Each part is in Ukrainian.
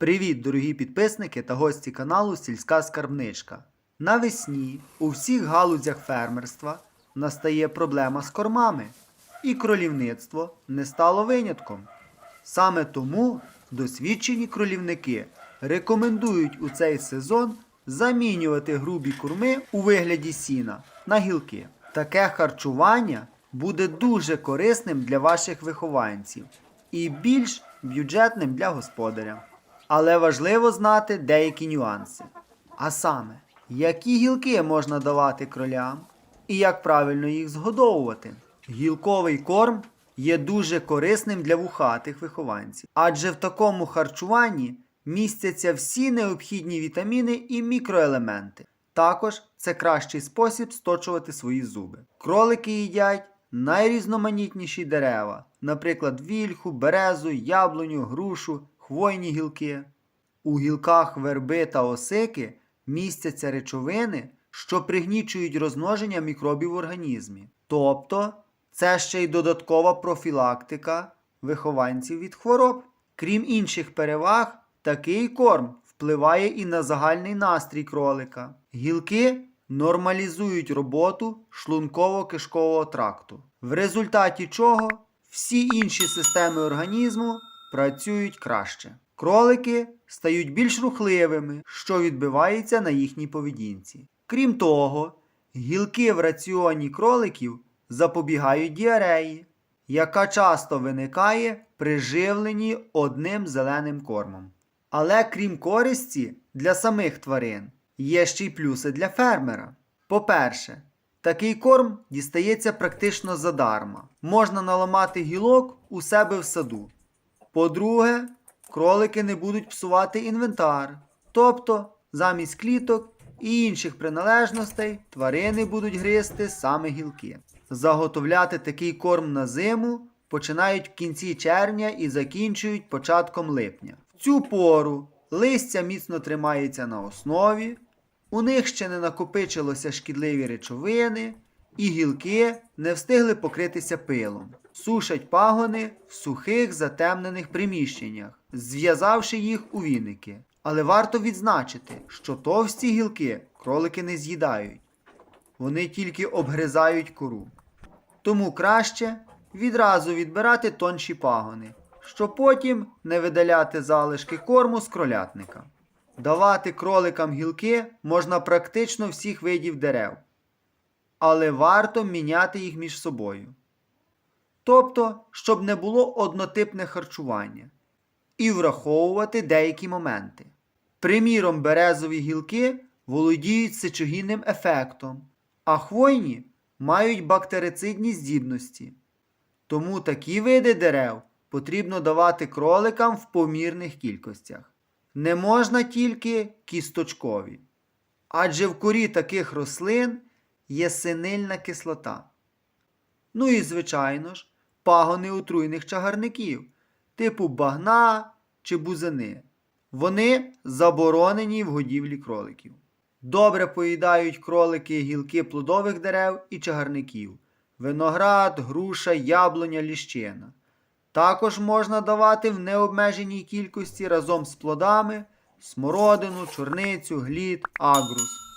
Привіт, дорогі підписники та гості каналу Сільська Скарбничка. Навесні у всіх галузях фермерства настає проблема з кормами, і кролівництво не стало винятком. Саме тому досвідчені кролівники рекомендують у цей сезон замінювати грубі корми у вигляді сіна на гілки. Таке харчування буде дуже корисним для ваших вихованців і більш бюджетним для господаря. Але важливо знати деякі нюанси. А саме, які гілки можна давати кролям і як правильно їх згодовувати. Гілковий корм є дуже корисним для вухатих вихованців, адже в такому харчуванні містяться всі необхідні вітаміни і мікроелементи. Також це кращий спосіб сточувати свої зуби. Кролики їдять найрізноманітніші дерева, наприклад, вільху, березу, яблуню, грушу, хвойні гілки. У гілках верби та осики містяться речовини, що пригнічують розмноження мікробів в організмі. Тобто це ще й додаткова профілактика вихованців від хвороб. Крім інших переваг, такий корм впливає і на загальний настрій кролика. Гілки нормалізують роботу шлунково-кишкового тракту, в результаті чого всі інші системи організму працюють краще. Кролики стають більш рухливими, що відбивається на їхній поведінці. Крім того, гілки в раціоні кроликів запобігають діареї, яка часто виникає при живленні одним зеленим кормом. Але крім користі для самих тварин, є ще й плюси для фермера. По-перше, такий корм дістається практично задарма. Можна наламати гілок у себе в саду. По-друге, кролики не будуть псувати інвентар. Тобто, замість кліток і інших приналежностей тварини будуть гризти саме гілки. Заготовляти такий корм на зиму починають в кінці червня і закінчують початком липня. В цю пору листя міцно тримається на основі, у них ще не накопичилося шкідливі речовини, і гілки не встигли покритися пилом. Сушать пагони в сухих затемнених приміщеннях, зв'язавши їх у віники. Але варто відзначити, що товсті гілки кролики не з'їдають, вони тільки обгризають кору. Тому краще відразу відбирати тонші пагони, щоб потім не видаляти залишки корму з кролятника. Давати кроликам гілки можна практично всіх видів дерев, але варто міняти їх між собою. Тобто, щоб не було однотипне харчування, і враховувати деякі моменти. Приміром, березові гілки володіють сечогінним ефектом, а хвойні мають бактерицидні здібності. Тому такі види дерев потрібно давати кроликам в помірних кількостях. Не можна тільки кісточкові. Адже в корі таких рослин є синильна кислота. Ну і, звичайно ж, пагони отруйних чагарників, типу багна чи бузини. Вони заборонені в годівлі кроликів. Добре поїдають кролики гілки плодових дерев і чагарників, виноград, груша, яблуня, ліщина. Також можна давати в необмеженій кількості разом з плодами смородину, чорницю, глід, агрус.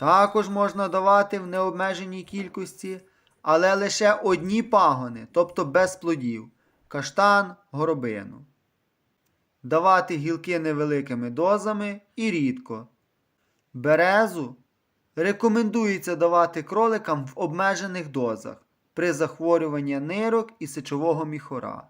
Також можна давати в необмеженій кількості, але лише одні пагони, тобто без плодів, каштан, горобину. Давати гілки невеликими дозами і рідко. Березу рекомендується давати кроликам в обмежених дозах при захворюванні нирок і сечового міхора.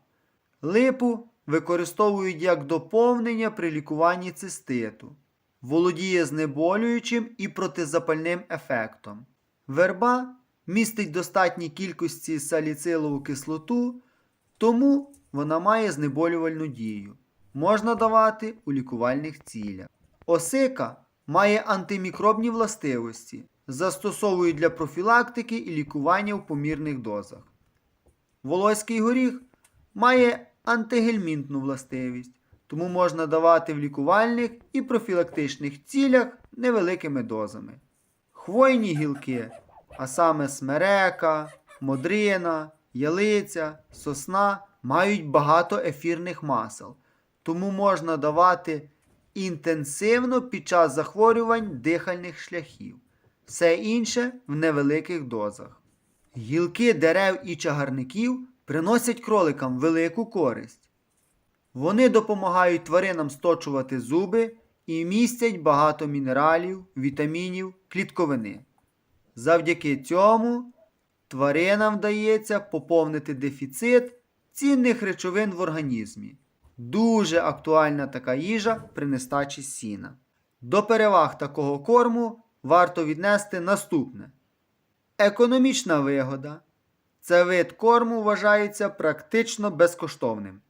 Липу використовують як доповнення при лікуванні циститу. Володіє знеболюючим і протизапальним ефектом. Верба містить достатній кількості саліцилову кислоту, тому вона має знеболювальну дію. Можна давати у лікувальних цілях. Осика має антимікробні властивості, застосовують для профілактики і лікування в помірних дозах. Волоський горіх має антигельмінтну властивість, тому можна давати в лікувальних і профілактичних цілях невеликими дозами. Хвойні гілки, а саме смерека, модрина, ялиця, сосна, мають багато ефірних масел, тому можна давати інтенсивно під час захворювань дихальних шляхів. Все інше в невеликих дозах. Гілки дерев і чагарників приносять кроликам велику користь. Вони допомагають тваринам сточувати зуби і містять багато мінералів, вітамінів, клітковини. Завдяки цьому тваринам вдається поповнити дефіцит цінних речовин в організмі. Дуже актуальна така їжа при нестачі сіна. До переваг такого корму варто віднести наступне: економічна вигода. Це вид корму вважається практично безкоштовним.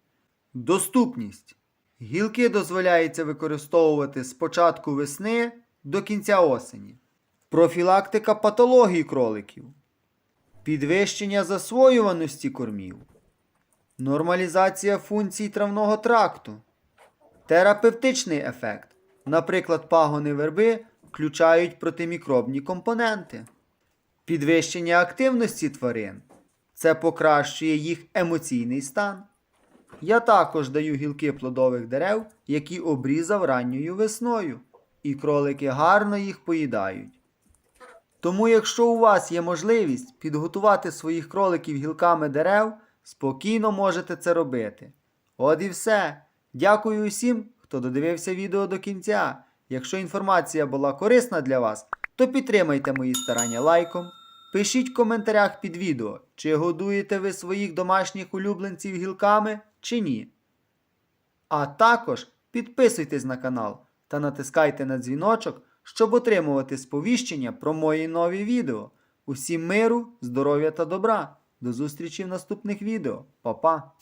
Доступність. Гілки дозволяється використовувати з початку весни до кінця осені. Профілактика патологій кроликів. Підвищення засвоюваності кормів. Нормалізація функцій травного тракту. Терапевтичний ефект. Наприклад, пагони верби включають протимікробні компоненти. Підвищення активності тварин. Це покращує їх емоційний стан. Я також даю гілки плодових дерев, які обрізав ранньою весною, і кролики гарно їх поїдають. Тому, якщо у вас є можливість підготувати своїх кроликів гілками дерев, спокійно можете це робити. От і все. Дякую усім, хто додивився відео до кінця. Якщо інформація була корисна для вас, то підтримайте мої старання лайком. Пишіть в коментарях під відео, чи годуєте ви своїх домашніх улюбленців гілками чи ні. А також підписуйтесь на канал та натискайте на дзвіночок, щоб отримувати сповіщення про мої нові відео. Усім миру, здоров'я та добра. До зустрічі в наступних відео. Па-па!